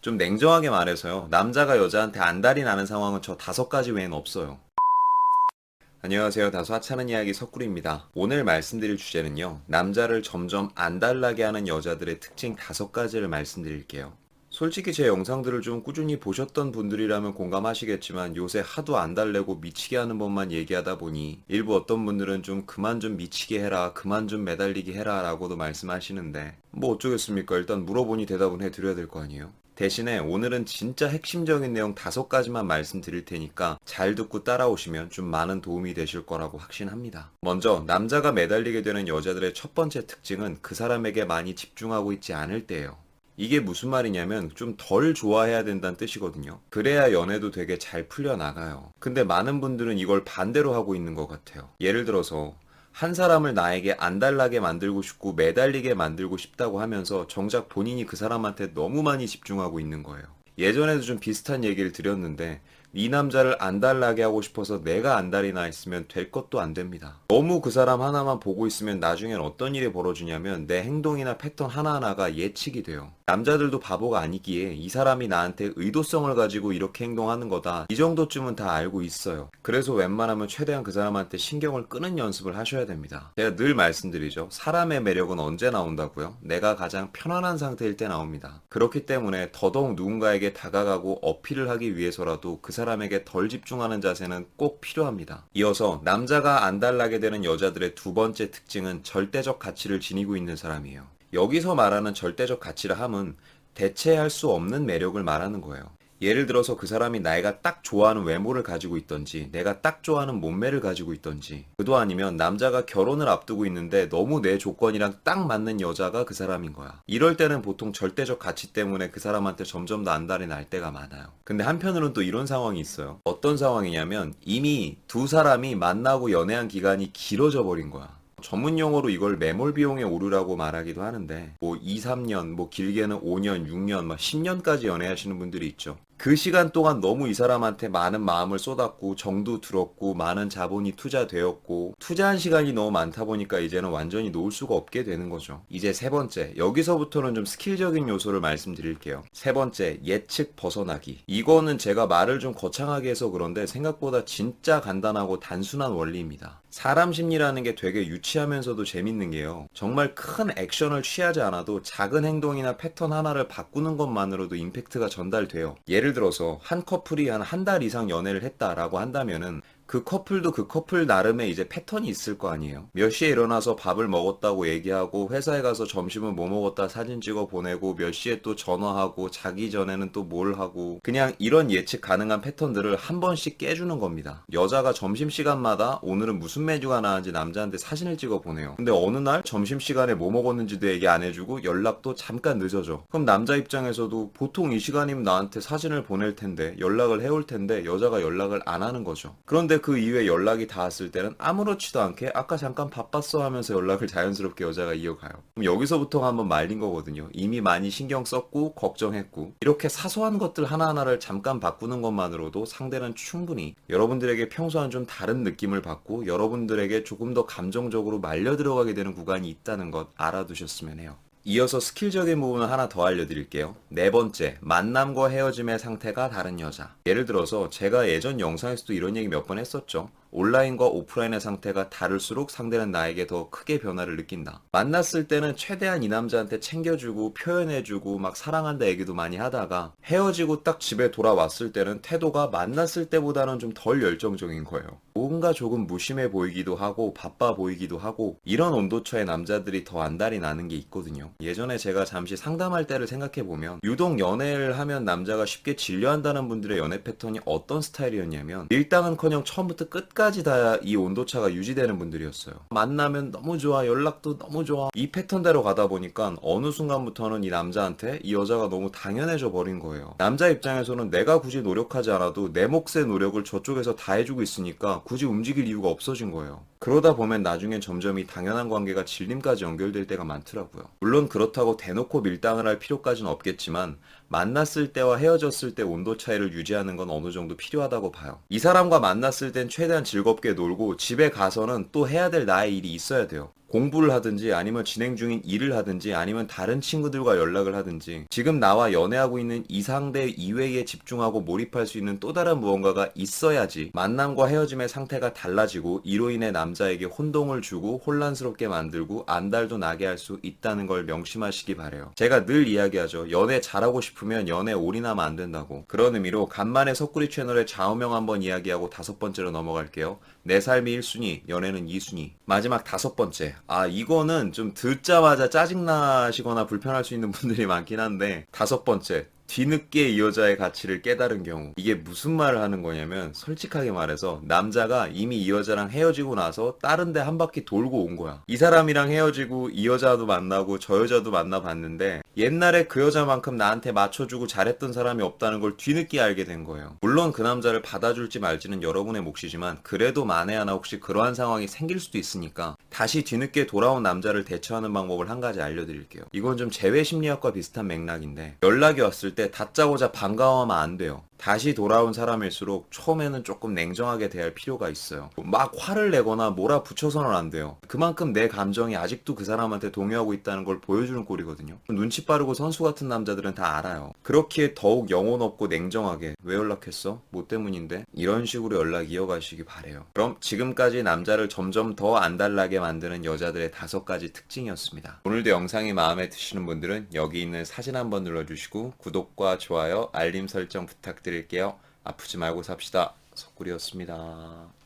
좀 냉정하게 말해서요. 남자가 여자한테 안달이 나는 상황은 저 다섯 가지 외엔 없어요. 안녕하세요. 다소 하찮은 이야기 석구리입니다. 오늘 말씀드릴 주제는요. 남자를 점점 안달나게 하는 여자들의 특징 다섯 가지를 말씀드릴게요. 솔직히 제 영상들을 좀 꾸준히 보셨던 분들이라면 공감하시겠지만 요새 하도 안달내고 미치게 하는 법만 얘기하다 보니 일부 어떤 분들은 좀 그만 좀 미치게 해라, 그만 좀 매달리게 해라 라고도 말씀하시는데 뭐 어쩌겠습니까? 일단 물어보니 대답은 해드려야 될 거 아니에요? 대신에 오늘은 진짜 핵심적인 내용 다섯 가지만 말씀드릴 테니까 잘 듣고 따라오시면 좀 많은 도움이 되실 거라고 확신합니다. 먼저 남자가 매달리게 되는 여자들의 첫 번째 특징은 그 사람에게 많이 집중하고 있지 않을 때예요. 이게 무슨 말이냐면 좀 덜 좋아해야 된다는 뜻이거든요. 그래야 연애도 되게 잘 풀려나가요. 근데 많은 분들은 이걸 반대로 하고 있는 것 같아요. 예를 들어서 한 사람을 나에게 안달나게 만들고 싶고 매달리게 만들고 싶다고 하면서 정작 본인이 그 사람한테 너무 많이 집중하고 있는 거예요. 예전에도 좀 비슷한 얘기를 드렸는데 이 남자를 안달나게 하고 싶어서 내가 안달이 나 있으면 될 것도 안 됩니다. 너무 그 사람 하나만 보고 있으면 나중엔 어떤 일이 벌어지냐면 내 행동이나 패턴 하나하나가 예측이 돼요. 남자들도 바보가 아니기에 이 사람이 나한테 의도성을 가지고 이렇게 행동하는 거다. 이 정도쯤은 다 알고 있어요. 그래서 웬만하면 최대한 그 사람한테 신경을 끄는 연습을 하셔야 됩니다. 제가 늘 말씀드리죠. 사람의 매력은 언제 나온다고요? 내가 가장 편안한 상태일 때 나옵니다. 그렇기 때문에 더더욱 누군가에게 다가가고 어필을 하기 위해서라도 그 사람에게 덜 집중하는 자세는 꼭 필요합니다. 이어서 남자가 안달나게 되는 여자들의 두 번째 특징은 절대적 가치를 지니고 있는 사람이에요. 여기서 말하는 절대적 가치라 함은 대체할 수 없는 매력을 말하는 거예요. 예를 들어서 그 사람이 내가 딱 좋아하는 외모를 가지고 있던지, 내가 딱 좋아하는 몸매를 가지고 있던지, 그도 아니면 남자가 결혼을 앞두고 있는데 너무 내 조건이랑 딱 맞는 여자가 그 사람인 거야. 이럴 때는 보통 절대적 가치 때문에 그 사람한테 점점 더 안달이 날 때가 많아요. 근데 한편으로는 또 이런 상황이 있어요. 어떤 상황이냐면 이미 두 사람이 만나고 연애한 기간이 길어져 버린 거야. 전문 용어로 이걸 매몰 비용의 오류라고 말하기도 하는데 뭐 2, 3년, 뭐 길게는 5년, 6년, 막 10년까지 연애하시는 분들이 있죠. 그 시간 동안 너무 이 사람한테 많은 마음을 쏟았고 정도 들었고 많은 자본이 투자되었고 투자한 시간이 너무 많다 보니까 이제는 완전히 놓을 수가 없게 되는 거죠. 이제 세 번째 여기서부터는 좀 스킬적인 요소를 말씀드릴게요. 세 번째 예측 벗어나기. 이거는 제가 말을 좀 거창하게 해서 그런데 생각보다 진짜 간단하고 단순한 원리입니다. 사람 심리라는 게 되게 유치하면서도 재밌는 게요. 정말 큰 액션을 취하지 않아도 작은 행동이나 패턴 하나를 바꾸는 것만으로도 임팩트가 전달돼요. 예를 들어서 한 커플이 한 한 달 이상 연애를 했다라고 한다면은 그 커플도 그 커플 나름의 이제 패턴이 있을 거 아니에요. 몇 시에 일어나서 밥을 먹었다고 얘기하고 회사에 가서 점심은 뭐 먹었다 사진 찍어 보내고 몇 시에 또 전화하고 자기 전에는 또 뭘 하고 그냥 이런 예측 가능한 패턴들을 한 번씩 깨주는 겁니다. 여자가 점심시간마다 오늘은 무슨 메뉴가 나왔는지 남자한테 사진을 찍어 보내요. 근데 어느 날 점심시간에 뭐 먹었는지도 얘기 안 해주고 연락도 잠깐 늦어져. 그럼 남자 입장에서도 보통 이 시간이면 나한테 사진을 보낼 텐데 연락을 해올 텐데 여자가 연락을 안 하는 거죠. 그런데 그 이후에 연락이 닿았을 때는 아무렇지도 않게 아까 잠깐 바빴어 하면서 연락을 자연스럽게 여자가 이어가요. 그럼 여기서부터 한번 말린 거거든요. 이미 많이 신경 썼고 걱정했고 이렇게 사소한 것들 하나하나를 잠깐 바꾸는 것만으로도 상대는 충분히 여러분들에게 평소와는 좀 다른 느낌을 받고 여러분들에게 조금 더 감정적으로 말려 들어가게 되는 구간이 있다는 것 알아두셨으면 해요. 이어서 스킬적인 부분을 하나 더 알려드릴게요. 네 번째, 만남과 헤어짐의 상태가 다른 여자. 예를 들어서 제가 예전 영상에서도 이런 얘기 몇 번 했었죠. 온라인과 오프라인의 상태가 다를수록 상대는 나에게 더 크게 변화를 느낀다. 만났을 때는 최대한 이 남자한테 챙겨주고 표현해주고 막 사랑한다 얘기도 많이 하다가 헤어지고 딱 집에 돌아왔을 때는 태도가 만났을 때보다는 좀 덜 열정적인 거예요. 뭔가 조금 무심해 보이기도 하고 바빠 보이기도 하고 이런 온도차의 남자들이 더 안달이 나는 게 있거든요. 예전에 제가 잠시 상담할 때를 생각해 보면 유독 연애를 하면 남자가 쉽게 진료한다는 분들의 연애 패턴이 어떤 스타일이었냐면 일당은커녕 처음부터 끝까지 다 이 온도차가 유지되는 분들이었어요. 만나면 너무 좋아, 연락도 너무 좋아. 이 패턴대로 가다 보니까 어느 순간부터는 이 남자한테 이 여자가 너무 당연해져 버린 거예요. 남자 입장에서는 내가 굳이 노력하지 않아도 내 몫의 노력을 저쪽에서 다 해주고 있으니까 굳이 움직일 이유가 없어진 거예요. 그러다 보면 나중엔 점점 이 당연한 관계가 질림까지 연결될 때가 많더라고요. 물론 그렇다고 대놓고 밀당을 할 필요까지는 없겠지만 만났을 때와 헤어졌을 때 온도 차이를 유지하는 건 어느 정도 필요하다고 봐요. 이 사람과 만났을 땐 최대한 즐겁게 놀고 집에 가서는 또 해야 될 나의 일이 있어야 돼요. 공부를 하든지 아니면 진행 중인 일을 하든지 아니면 다른 친구들과 연락을 하든지 지금 나와 연애하고 있는 이 상대 이외에 집중하고 몰입할 수 있는 또 다른 무언가가 있어야지 만남과 헤어짐의 상태가 달라지고 이로 인해 남자에게 혼동을 주고 혼란스럽게 만들고 안달도 나게 할 수 있다는 걸 명심하시기 바래요. 제가 늘 이야기하죠. 연애 잘하고 싶으면 연애 올인하면 안 된다고. 그런 의미로 간만에 석구리 채널의 좌우명 한번 이야기하고 다섯 번째로 넘어갈게요. 내 삶이 1순위, 연애는 2순위. 마지막 다섯 번째. 아, 이거는 좀 듣자마자 짜증나시거나 불편할 수 있는 분들이 많긴 한데, 다섯 번째. 뒤늦게 이 여자의 가치를 깨달은 경우 이게 무슨 말을 하는 거냐면 솔직하게 말해서 남자가 이미 이 여자랑 헤어지고 나서 다른 데 한 바퀴 돌고 온 거야. 이 사람이랑 헤어지고 이 여자도 만나고 저 여자도 만나봤는데 옛날에 그 여자만큼 나한테 맞춰주고 잘했던 사람이 없다는 걸 뒤늦게 알게 된 거예요. 물론 그 남자를 받아줄지 말지는 여러분의 몫이지만 그래도 만에 하나 혹시 그러한 상황이 생길 수도 있으니까 다시 뒤늦게 돌아온 남자를 대처하는 방법을 한 가지 알려드릴게요. 이건 좀 재회 심리학과 비슷한 맥락인데 연락이 왔을 때 다짜고짜 반가워하면 안 돼요. 다시 돌아온 사람일수록 처음에는 조금 냉정하게 대할 필요가 있어요. 막 화를 내거나 몰아붙여서는 안 돼요. 그만큼 내 감정이 아직도 그 사람한테 동요하고 있다는 걸 보여주는 꼴이거든요. 눈치 빠르고 선수 같은 남자들은 다 알아요. 그렇기에 더욱 영혼 없고 냉정하게 왜 연락했어? 뭐 때문인데? 이런 식으로 연락 이어가시기 바래요. 그럼 지금까지 남자를 점점 더 안달나게 만드는 여자들의 다섯 가지 특징이었습니다. 오늘도 영상이 마음에 드시는 분들은 여기 있는 사진 한번 눌러주시고 구독과 좋아요, 알림 설정 부탁드 릴게요. 아프지 말고 삽시다. 석구리였습니다.